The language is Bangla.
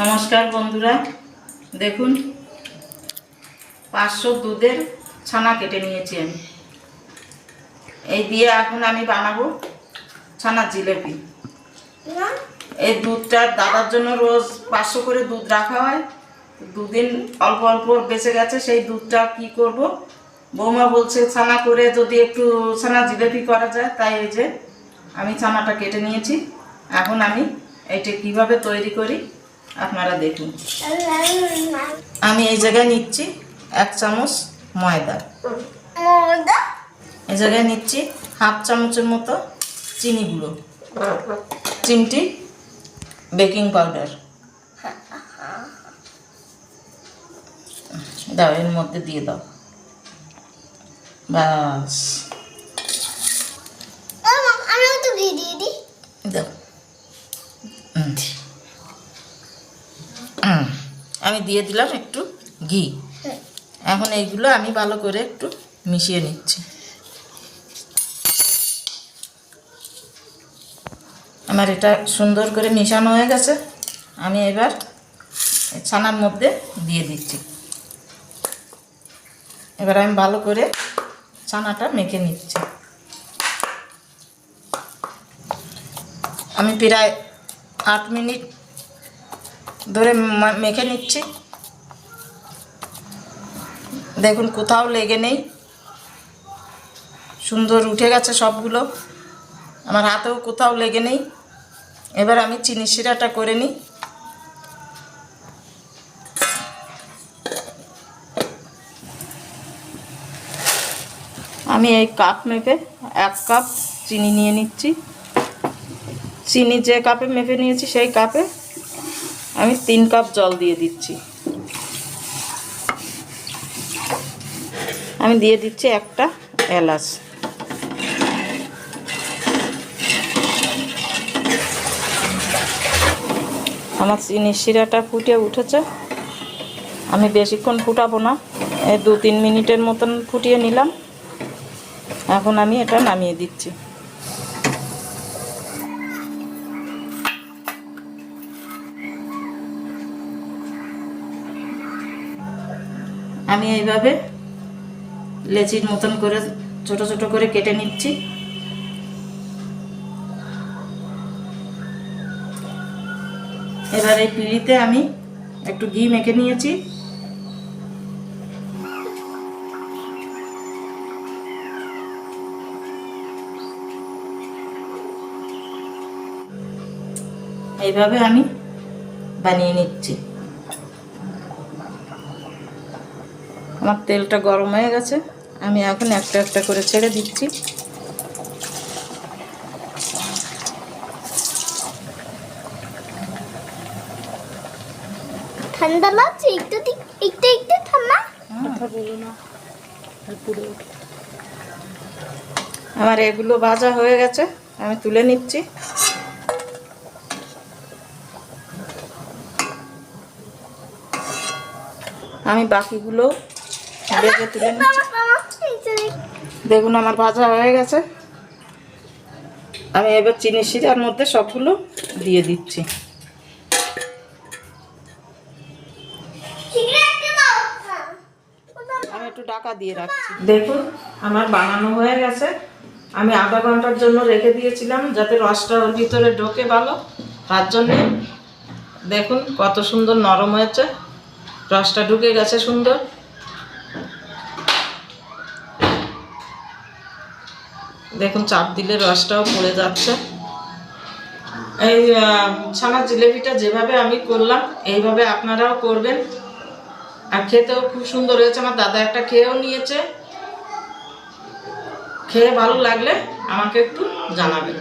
নমস্কার বন্ধুরা। দেখুন, পাঁচশো দুধের ছানা কেটে নিয়েছি আমি। এই দিয়ে এখন আমি বানাবো ছানার জিলেপি। এই দুধটা দাদার জন্য রোজ পাঁচশো করে দুধ রাখা হয়। দুদিন অল্প অল্প বেঁচে গেছে, সেই দুধটা কি করব? বৌমা বলছে, ছানা করে যদি একটু ছানা জিলেপি করা যায়, তাই এই যে আমি ছানাটা কেটে নিয়েছি। এখন আমি এইটা কীভাবে তৈরি করি আপনারা দেখুন। আমি এই জায়গায় নিচ্ছি এক চামচ ময়দা। এই জায়গায় নিচ্ছি হাফ চামচের মতো চিনি গুঁড়ো। চিমটি বেকিং পাউডার। দাও এর মধ্যে দিয়ে দাও। বাস আমিও তো দিয়ে দিই। দাও। আমি দিয়ে দিলাম একটু ঘি। এখন এইগুলো আমি ভালো করে একটু মিশিয়ে নিচ্ছি। আমার এটা সুন্দর করে মিশানো হয়ে গেছে। আমি এবার ছানার মধ্যে দিয়ে দিচ্ছি। এবার আমি ভালো করে ছানাটা মেখে নিচ্ছি। আমি প্রায় আট মিনিট ধরে মেখে নিচ্ছি। দেখুন কোথাও লেগে নেই। সুন্দর উঠে গেছে সবগুলো। আমার হাতেও কোথাও লেগে নেই। এবার আমি চিনি শিরাটা করে নিই। আমি এই কাপ মেপে এক কাপ চিনি নিয়ে নিচ্ছি। চিনি যে কাপে মেপে নিয়েছি সেই কাপে আমি তিন কাপ জল দিয়ে দিচ্ছি। আমি দিয়ে দিচ্ছি একটা এলাচ। আমার চিনির শিরাটা ফুটে উঠেছে। আমি বেশিক্ষণ ফুটাবো না। এই দু তিন মিনিটের মতন ফুটিয়ে নিলাম। এখন আমি এটা নামিয়ে দিচ্ছি। আমি এইভাবে লেচির মতন করে, ছোট ছোট করে কেটে নিচ্ছি। এবার এই পিঁড়িতে আমি একটু ঘি মেখে নিয়েছি। এইভাবে আমি বানিয়ে নিচ্ছি। আমার তেলটা গরম হয়ে গেছে। আমি এখন একটা একটা করে ছেড়ে দিচ্ছি। ঠান্ডা লাগছে? একটু একটু একটু ঠান্ডা? আমার এগুলো ভাজা হয়ে গেছে। আমি তুলে নিচ্ছি। আমি বাকিগুলো তুলে দেখুন আমার ভাজা হয়ে গেছে। আমি এবার চিনি শিরার মধ্যে সবগুলো দিয়ে দিচ্ছি। আমি একটু ডাকা দিয়ে রাখছি। দেখুন আমার বানানো হয়ে গেছে। আমি আধা ঘণ্টার জন্য রেখে দিয়েছিলাম যাতে রসটা ওর ভিতরে ঢোকে ভালো। তার জন্যে দেখুন কত সুন্দর নরম হয়েছে। রসটা ঢুকে গেছে সুন্দর। দেখুন, চাপ দিলে রসটাও পড়ে যাচ্ছে। এই ছানার জিলেপিটা যেভাবে আমি করলাম, এইভাবে আপনারাও করবেন। আর খেতেও খুব সুন্দর হয়েছে। আমার দাদা একটা খেয়েও নিয়েছে। খেয়ে ভালো লাগলে আমাকে একটু জানাবেন।